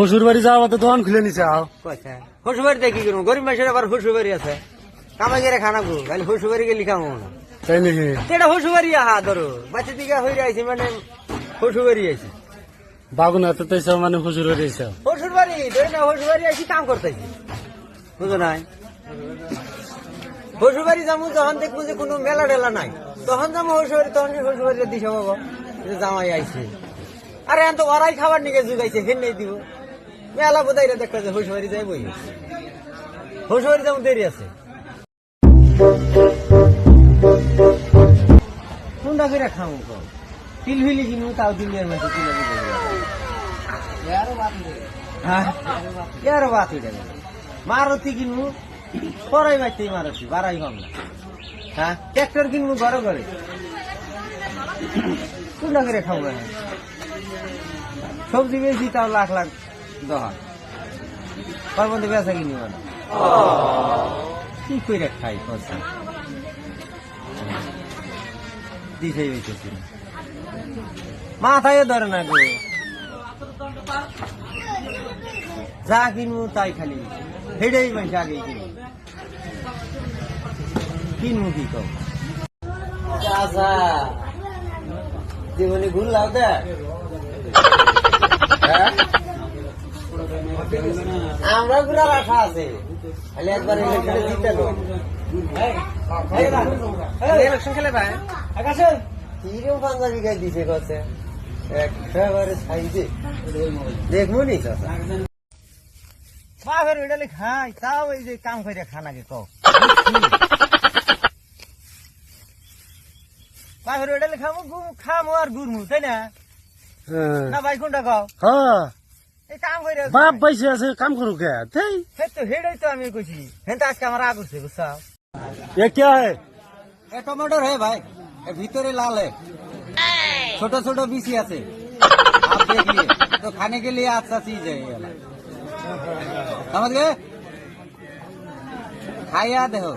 শ্বশুর বাড়ি যাওয়া তো দোকান খুলে নিছে আও। শ্বশুরবাড়িতে কি করব? গরিব মানুষের আবার শ্বশুরবাড়ি আছে। কামাই করে খানা গো খালি শ্বশুরবাড়ি গেলি খামো না। তাই নাকি? এটা আহা ধরো। বাচ্চা দিকে হয়ে আইছি মানে শ্বশুরবাড়ি আইছি। বাগুনা তো তাই সব মানে শ্বশুর বাড়ি এসে ধরে না আইছি কাম করতেছি। বুঝো নাই? শ্বশুরবাড়ি যাব যখন দেখব যে কোনো মেলা টেলা নাই। তখন যাব শ্বশুরবাড়ি তখন শ্বশুরবাড়ি দিছে বাবা জামাই আইছে। আরে এখন তো ওরাই খাবার নিকে জুগাইছে হেন নেই দিব। মেলা বোধহয় দেখা যায় শ্বশুরবাড়ি যাই বই। শ্বশুরবাড়ি যেমন দেরি আছে। কোনটা করে খামু কম তিল ফিলি কিনু, তাও দিনের মাঝে হ্যাঁ? এর বাত হইটা মারুতি কিনবো পরাই বাইতেই মারুতি, বাড়াই কম না। হ্যাঁ? ট্রাক্টর কিনবো ঘরে ঘরে। কোনটা করে খাব সবজি বেশি, তাও লাখ লাখ দহা তার মধ্যে বেচা কিনি মানে কি করে খাই কথা দিছে হইতেছি মাথায় ধরে না গো। যা কিনবো তাই খালি। হেডেই মানুষ আগে কিনবো কিনবো কি কম জীবনে ঘুর লাও দে হ্যাঁ? আমরা ঘুরার আশা আছে। খালি একবার ইলেকশনে জিতে দেবো ইলেকশন খেলে ভাই। আকাশে। কিরম পাঞ্জাবি গাই দিছে কছে একেবারে সাইজে। দেখব নি খাই তাও এই যে কাম করে খানাকে কও। বাঘের ওইটালে খামু খামু আর গুরমু তাই না? না ভাই কোনটা কও? হ্যাঁ। বাপ পয়সা আছে কাম করু কে তাই হে তো হেডাই তো আমি কইছি হেন তো আজকে আমার আগুছে বুঝছো ये क्या है এ টমেটোর হে ভাই এ ভিতরে লাল है ছোট ছোট বিচি আছে आप देखिए तो खाने के लिए अच्छा चीज है ये वाला समझ गए खाइया देखो